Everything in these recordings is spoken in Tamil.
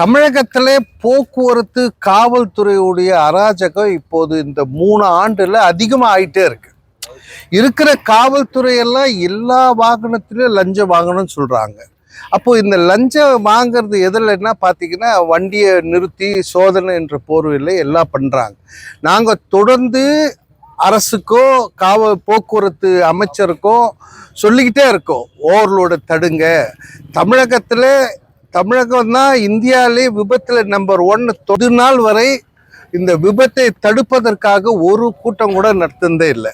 தமிழகத்திலே போக்குவரத்து காவல்துறையுடைய அராஜகம் இப்போது இந்த மூணு ஆண்டுல அதிகமாக ஆயிட்டே இருக்கு. இருக்கிற காவல்துறையெல்லாம் எல்லா வாகனத்திலும் லஞ்சம் வாங்கணும்னு சொல்றாங்க. அப்போ இந்த லஞ்சம் வாங்குறது எதில் பார்த்தீங்கன்னா வண்டியை நிறுத்தி சோதனை என்ற போர்வையில் எல்லாம் பண்ணுறாங்க நாங்கள் தொடர்ந்து அரசுக்கோ காவல் போக்குவரத்து அமைச்சருக்கோ சொல்லிக்கிட்டே இருக்கோம். ஓவர்லோடு தடுங்க. தமிழகத்தில் தமிழகம் தான் இந்தியாவிலே விபத்தில் நம்பர் ஒன் தொடு நாள் வரை இந்த விபத்தை தடுப்பதற்காக ஒரு கூட்டம் கூட நடத்துனதே இல்லை.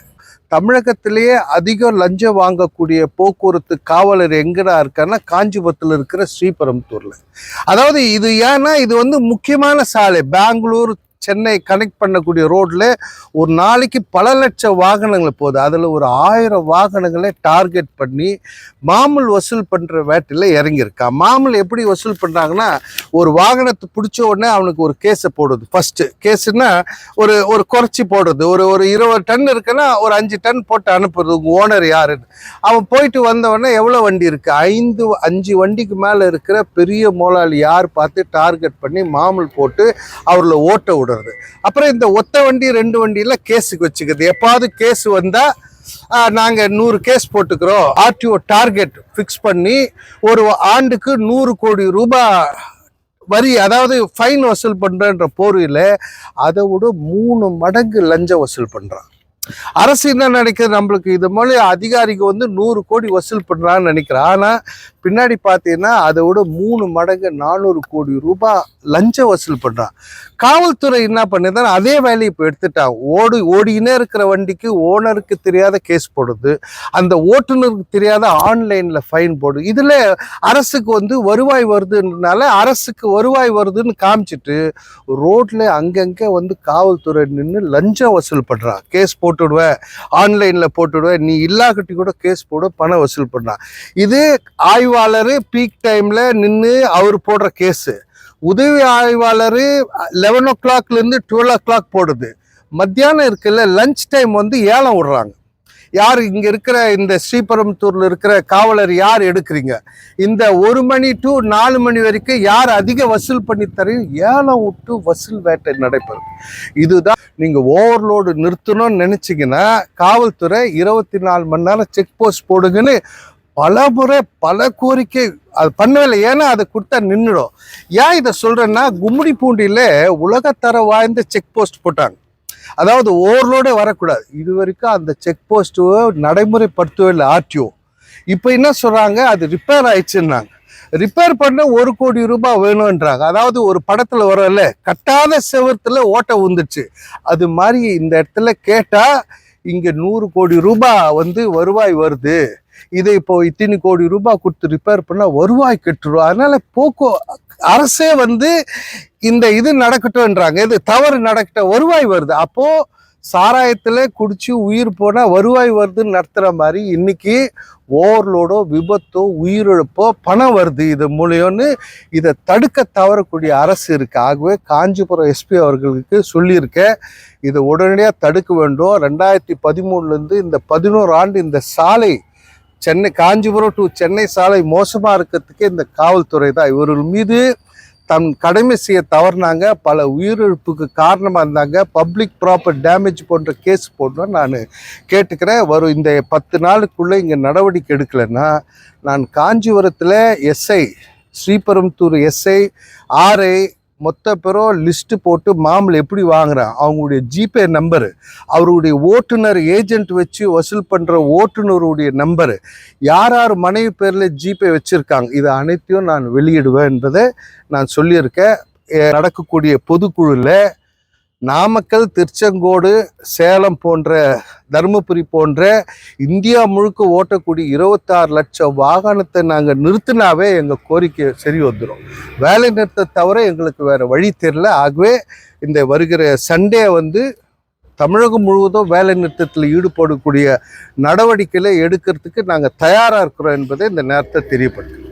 தமிழகத்திலேயே அதிகம் லஞ்சம் வாங்கக்கூடிய போக்குவரத்து காவலர் எங்கடா இருக்காருன்னா காஞ்சிபுரத்தில் இருக்கிற ஸ்ரீபெரும்புத்தூர்ல. அதாவது இது ஏன்னா இது வந்து முக்கியமான சாலை. பெங்களூர் சென்னை கனெக்ட் பண்ணக்கூடிய ரோட்ல ஒரு நாளைக்கு பல லட்சம் வாகனங்கள் போகுது. அதில் ஒரு ஆயிரம் வாகனங்களை டார்கெட் பண்ணி மாமூல் வசூல் பண்ணுற வேட்டையில் இறங்கியிருக்கா. மாமூல் எப்படி வசூல் பண்ணுறாங்கன்னா ஒரு வாகனத்தை பிடிச்ச உடனே அவனுக்கு ஒரு கேஸை போடுது. ஃபஸ்ட்டு கேஸுன்னா ஒரு ஒரு குறைச்சி போடுறது. ஒரு ஒரு இருபது டன் இருக்குன்னா ஒரு அஞ்சு டன் போட்டு அனுப்புறது. உங்கள் ஓனர் யாருன்னு. அவன் போயிட்டு வந்தவொடனே எவ்வளோ வண்டி இருக்குது ஐந்து அஞ்சு வண்டிக்கு மேலே இருக்கிற பெரிய முதலாளி யார் பார்த்து டார்கெட் பண்ணி மாமூல் போட்டு அவர்களை ஓட்ட விடுறது அப்புறம் இந்த ஒத்த வண்டி ரெண்டு வண்டியில கேஸுக்கு வச்சுக்குது எப்பாவது கேஸ் வந்தா நாங்கள் நூறு கேஸ் போட்டுக்கிறோம். ஆர்டிஓ டார்கெட் ஃபிக்ஸ் பண்ணி ஒரு ஆண்டுக்கு நூறு கோடி ரூபாய் வரி அதாவது ஃபைன் வசூல் பண்ணுறன்ற போர்வையில் அதை விட மூணு மடங்கு லஞ்சம் வசூல் பண்ணுறான் அரசு என்ன நினைக்கிறது நம்மளுக்கு இது மாதிரி அதிகாரிக்கு வந்து நூறு கோடி வசூல் பண்ணுறான்னு நினைக்கிறேன். ஆனால் பின்னாடி பார்த்தீங்கன்னா அதை விட மூணு மடங்கு நானூறு கோடி ரூபாய் லஞ்சம் வசூல் பண்ணுறான் காவல்துறை என்ன பண்ணுதுன்னா அதே வேலையை இப்போ எடுத்துட்டான். ஓடி ஓடினே இருக்கிற வண்டிக்கு ஓனருக்கு தெரியாத கேஸ் போடுது. அந்த ஓட்டுநருக்கு தெரியாத ஆன்லைனில் ஃபைன் போடுது இதில் அரசுக்கு வந்து வருவாய் வருதுன்றனால அரசுக்கு வருவாய் வருதுன்னு காமிச்சிட்டு ரோட்டில் அங்கங்கே வந்து காவல்துறை நின்று லஞ்சம் வசூல் பண்ணுறான் கேஸ் போட்டுடுவேன் ஆன்லைனில் போட்டுடுவேன் நீ இல்லாக்கட்டி கூட கேஸ் போட பணம் வசூல் பண்ணுறான் இது ஆய்வாளர் பீக் டைமில் நின்று அவர் போடுற கேஸு உதவி ஆய்வாளர் லெவன் ஓ கிளாக்லேருந்து டுவெல் ஓ கிளாக் போடுது. மத்தியானம் இருக்குல்ல லஞ்ச் டைம் வந்து ஏலம் விடுறாங்க. யார் இங்கே இருக்கிற இந்த ஸ்ரீபெரும்புத்தூரில் இருக்கிற காவலர் யார் எடுக்கிறீங்க? இந்த ஒரு மணி டு நாலு மணி வரைக்கும் யார் அதிக வசூல் பண்ணி தரீங்க? ஏலம் விட்டு வசூல் வேட்டை நடைபெறும். இதுதான் நீங்கள் ஓவர்லோடு நிறுத்தணும்னு நினச்சிங்கன்னா காவல்துறை இருபத்தி நாலு மணி நேரம் செக் போஸ்ட் போடுங்கன்னு பல முறை பல கோரிக்கை அது பண்ணவில்லை. ஏன்னா அதை கொடுத்தா நின்றுடும். ஏன் இதை சொல்கிறேன்னா கும்மிடி பூண்டியில் உலகத்தர வாய்ந்த செக் போஸ்ட் போட்டாங்க. அதாவது ஓவர்லோடே வரக்கூடாது. இது வரைக்கும் அந்த செக் போஸ்ட்டு நடைமுறைப்படுத்தவே இல்லை ஆர்டிஓ. இப்போ என்ன சொல்கிறாங்க அது ரிப்பேர் ஆயிடுச்சுன்னாங்க. ரிப்பேர் பண்ண ஒரு கோடி ரூபாய் வேணுன்றாங்க அதாவது ஒரு படத்தில் வரல கட்டாத செவத்தில் ஓட்டை வந்துச்சு அது மாதிரி இந்த இடத்துல கேட்டால் இங்கே நூறு கோடி ரூபாய் வந்து வருவாய் வருது. இதை இப்போ இத்தனை கோடி ரூபாய் கொடுத்து ரிப்பேர் பண்ணால் வருவாய் கெட்டுரும். அதனால போக்கோ அரசே வந்து இந்த இது நடக்கட்டும்ன்றாங்க. இது தவறு நடக்கட்ட வருவாய் வருது. அப்போ சாராயத்தில் குடிச்சு உயிர் போனால் வருவாய் வருதுன்னு நடத்துகிற மாதிரி இன்னைக்கு ஓவர்லோடோ விபத்தோ உயிரிழப்போ பணம் வருது. இது மூலியம்னு இதை தடுக்க தவறக்கூடிய அரசு இருக்கு. ஆகவே காஞ்சிபுரம் எஸ்பி அவர்களுக்கு சொல்லியிருக்கேன். இதை உடனடியாக தடுக்க வேண்டும். ரெண்டாயிரத்தி பதிமூணுலேருந்து இந்த பதினோரு ஆண்டு இந்த சாலை சென்னை காஞ்சிபுரம் டு சென்னை சாலை மோசமாக இருக்கிறதுக்கே இந்த காவல்துறை தான். இவர்கள் மீது தன் கடமை செய்ய தவறினாங்க. பல உயிரிழப்புக்கு காரணமாக இருந்தாங்க. பப்ளிக் ப்ராப்பர் டேமேஜ் போன்ற கேஸ் போடணும் நான் கேட்டுக்கிறேன். வரும் இந்த பத்து நாளுக்குள்ளே இங்கே நடவடிக்கை எடுக்கலைன்னா நான் காஞ்சிபுரத்தில் எஸ்ஐ ஸ்ரீபெரும்புத்தூர் எஸ்ஐ ஆர்ஐ மொத்த பேரும் லிஸ்ட்டு போட்டு மாம்பழம் எப்படி வாங்குறேன்? அவங்களுடைய ஜிபே நம்பரு அவருடைய ஓட்டுநர் ஏஜென்ட் வச்சு வசூல் பண்ணுற ஓட்டுநருடைய நம்பரு யார் யார் மனைவி பேரில் ஜிபே வச்சுருக்காங்க? இது அனைத்தையும் நான் வெளியிடுவேன் என்பதை நான் சொல்லியிருக்கேன். நடக்கக்கூடிய பொதுக்குழுவில் நாமக்கல் திருச்செங்கோடு சேலம் போன்ற தருமபுரி போன்ற இந்தியா முழுக்க ஓட்டக்கூடிய இருபத்தாறு லட்சம் வாகனத்தை நாங்கள் நிறுத்தினாவே எங்கள் கோரிக்கை சரி வந்துடும் வேலை நிறுத்த தவிர எங்களுக்கு வேறு வழி தெரில ஆகவே இந்த வருகிற சண்டே வந்து தமிழகம் முழுவதும் வேலை நிறுத்தத்தில் ஈடுபடக்கூடிய நடவடிக்கைகளை எடுக்கிறதுக்கு நாங்கள் தயாராக இருக்கிறோம் என்பதை இந்த நேரத்தை தெரியப்படுத்துகிறோம்.